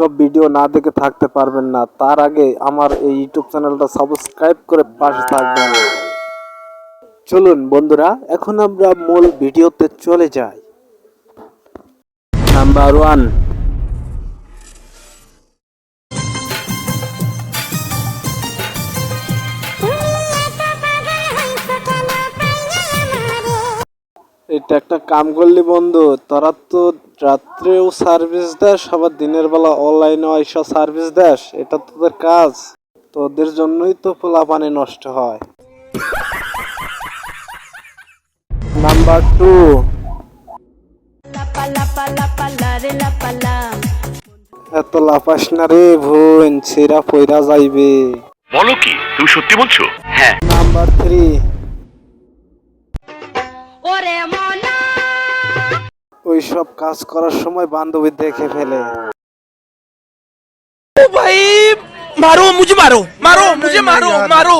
এইসব ভিডিও না দেখে থাকতে পারবেন না। তার আগে আমার এই ইউটিউব চ্যানেলটা সাবস্ক্রাইব করে পাশে থাকবেন। চলুন বন্ধুরা, এখন আমরা মূল ভিডিওতে চলে যাই। নাম্বার ওয়ান এটা একটা কাম করলি বন্ধু। তোরা তো রাত্রেও সার্ভিস দেস আবার দিনের বেলা অনলাইনে এসব সার্ভিস দেস। এটা তোদের কাজ। তোদের জন্যই তো পোলা পানি নষ্ট হয়। Number two. এত লাফাস না রে বোন ছেঁড়া পয়রা যাইবে। বলো কি তুমি সত্যি বলছো? হ্যাঁ। নাম্বার থ্রি ওরে মনা ওই সব কাজ করার সময় বান্ধবী দেখে ফেলে। ভাই মারো মুঝে মারো মারো মুজে মারো মারো।